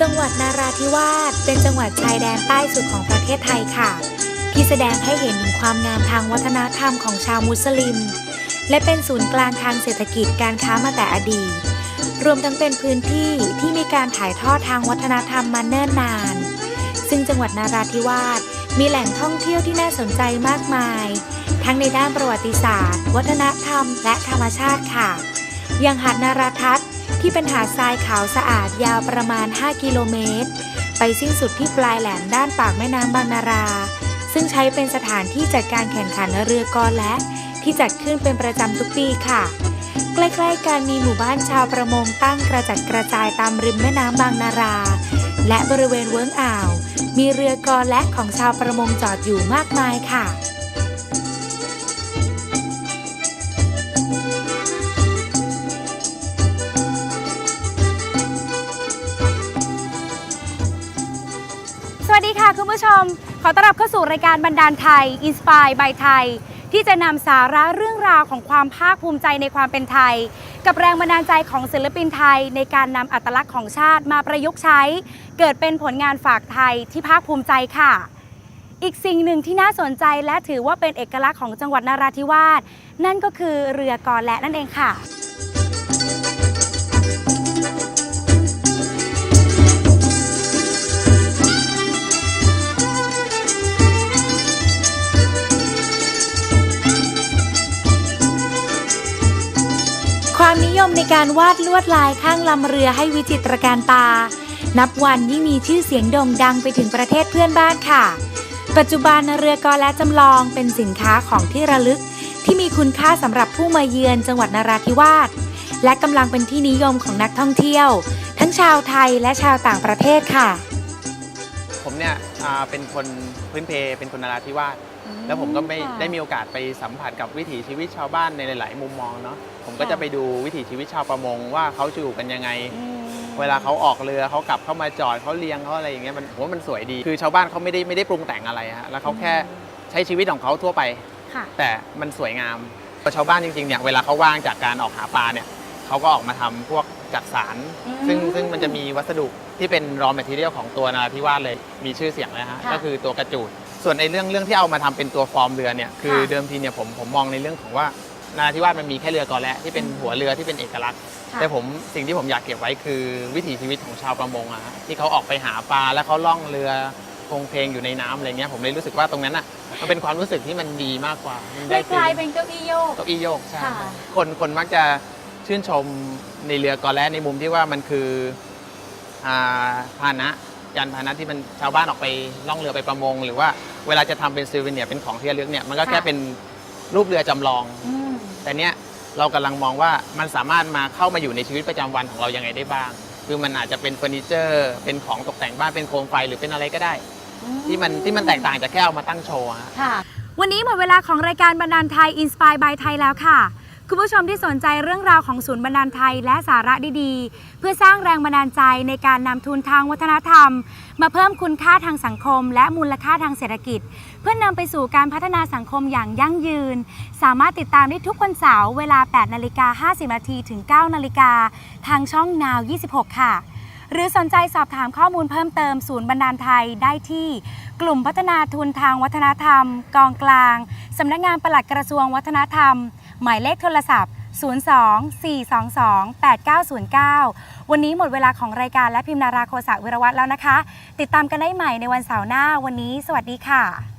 จังหวัดนาราธิวาสเป็นจังหวัดชายแดนใต้สุดของประเทศไทยค่ะ ที่แสดงให้เห็นถึงความงามทางวัฒนธรรมของชาวมุสลิม และเป็นศูนย์กลางทางเศรษฐกิจการค้ามาแต่อดีต รวมทั้งเป็นพื้นที่ที่มีการถ่ายทอดทางวัฒนธรรมมาเนิ่นนาน ซึ่งจังหวัดนาราธิวาสมีแหล่งท่องเที่ยวที่น่าสนใจมากมาย ทั้งในด้านประวัติศาสตร์ วัฒนธรรม และธรรมชาติค่ะ อย่างหาดนาราทัศน์ ที่เป็นหาดทรายขาวสะอาดยาวประมาณ 5 กิโลเมตร ไปสิ้นสุดที่ปลายแหลมด้านปากแม่น้ำบางนารา ซึ่งใช้เป็นสถานที่จัดการแข่งขันเรือกอและ ที่จัดขึ้นเป็นประจำทุกปีค่ะ ใกล้ๆกันมีหมู่บ้านชาวประมงตั้งกระจัดกระจายตามริมแม่น้ำบางนารา และบริเวณเวิ้งอ่าว มีเรือกอและของชาวประมงจอดอยู่มากมายค่ะ ม ขอต้อนรับเข้าสู่รายการบันดาลไทย Inspire by ไทย ที่จะนำสาระเรื่องราวของความภาคภูมิใจในความเป็นไทย กับแรงบันดาลใจของศิลปินไทย ในการนำอัตลักษณ์ของชาติมาประยุกต์ใช้ เกิดเป็นผลงานฝากไทยที่ภาคภูมิใจค่ะ อีกสิ่งหนึ่งที่น่าสนใจและถือว่าเป็นเอกลักษณ์ของจังหวัดนาราธิวาสนั่นก็คือเรือกอและนั่นเองค่ะ ความนิยมในการวาดลวดลายข้างลำเรือให้วิจิตรการตา นับวันยิ่งมีชื่อเสียงโด่งดังไปถึงประเทศเพื่อนบ้านค่ะ ปัจจุบันเรือกอและจำลองเป็นสินค้าของที่ระลึก ที่มีคุณค่าสำหรับผู้มาเยือนจังหวัดนราธิวาสและกำลังเป็นที่นิยมของนักท่องเที่ยว ทั้งชาวไทยและชาวต่างประเทศค่ะ เนี่ยอ่าเป็นคนพื้นเพเป็นคนนราธิวาสแล้วผมก็ไม่ได้มีโอกาสไปสัมผัสกับวิถีชีวิตชาวบ้านในหลาย ๆ มุมมองเนาะ ผมก็จะไปดูวิถีชีวิตชาวประมงว่าเขาจะอยู่กันยังไงเวลาเขาออกเรือเขากลับเข้ามาจอดเขาเลี้ยงเขาอะไรอย่างเงี้ยมันผมว่ามันสวยดี คือชาวบ้านเขาไม่ได้ไม่ได้ปรุงแต่งอะไรฮะแล้วเขาแค่ใช้ชีวิตของเขาทั่วไป ค่ะ แต่มันสวยงามชาวบ้านจริงๆเนี่ยเวลาเขาว่างจากการออกหาปลาเนี่ยเขาก็ออกมาทำพวก จักสารอืมซึ่งซึ่งมันจะมีวัสดุที่เป็น raw material ของตัวนราธิวาสเลยมีชื่อเสียงเลยฮะค่ะก็คือตัวกระจูด ส่วนในเรื่องเรื่องที่เอามาทำเป็นตัวฟอร์มเรือเนี่ยคือค่ะเดิมทีเนี่ยผมผมมองในเรื่องของว่านาราธิวาสมันมีแค่เรือกอและที่เป็นหัวเรือที่เป็นเอกลักษณ์ ค่ะ แต่ผมสิ่งที่ผมอยากเก็บไว้คือวิถีชีวิตของชาวประมงอะฮะที่เขาออกไปหาปลาแล้วเขาล่องเรือพงเพลงอยู่ในน้ำอะไรเงี้ยผมเลยรู้สึกว่าตรงนั้นอะมันเป็นความรู้สึกที่มันดีมากกว่ามันคได้ล้ายๆเป็นเก้าอี้โยก เก้าอี้โยกใช่ค่ะ คนคนมักจะ ชื่นชมในเรือกอและในมุมที่ว่ามันคืออ่าพาหนะยานพาหนะที่มันชาวบ้านออกไปล่องเรือไปประมง หรือว่าเวลาจะทำเป็นซูเวเนียร์เป็นของที่ระลึกเนี่ยมันก็แค่เป็นรูปเรือจำลอง อืม แต่เนี้ยเรากำลังมองว่ามันสามารถมาเข้ามาอยู่ในชีวิตประจำวันของเรายังไงได้บ้าง คือมันอาจจะเป็นเฟอร์นิเจอร์ เป็นของตกแต่งบ้านเป็นโคมไฟหรือเป็นอะไรก็ได้ ที่มันที่มันแตกต่างจากแค่เอามาตั้งโชว์อะฮะ ค่ะ วันนี้หมดเวลาของรายการบันดาลไทย Inspire by ไทยแล้วค่ะ คุณผู้ชมที่สนใจเรื่องราวของศูนย์บันดาลไทยและสาระดีๆ เพื่อสร้างแรงบันดาลใจในการนำทุนทางวัฒนธรรม มาเพิ่มคุณค่าทางสังคม และมูลค่าทางเศรษฐกิจ เพื่อนำไปสู่การพัฒนาสังคมอย่างยั่งยืน สามารถติดตามได้ทุกวันเสาร์เวลา 8นาฬิกา50นาทีถึง 9นาฬิกาทางช่อง Now 26 ค่ะ หรือสนใจสอบถามข้อมูลเพิ่มเติมศูนย์บันดาลไทยได้ที่กลุ่มพัฒนาทุนทางวัฒนธรรม กองกลางสำนักงานปลัดกระทรวงวัฒนธรรม หมายเลขโทรศัพท์ 02-422-8909 วันนี้หมดเวลาของรายการและพิมพ์นาราโคสะวิรวัตรแล้วนะคะ ติดตามกันได้ใหม่ในวันเสาร์หน้าวันนี้ สวัสดีค่ะ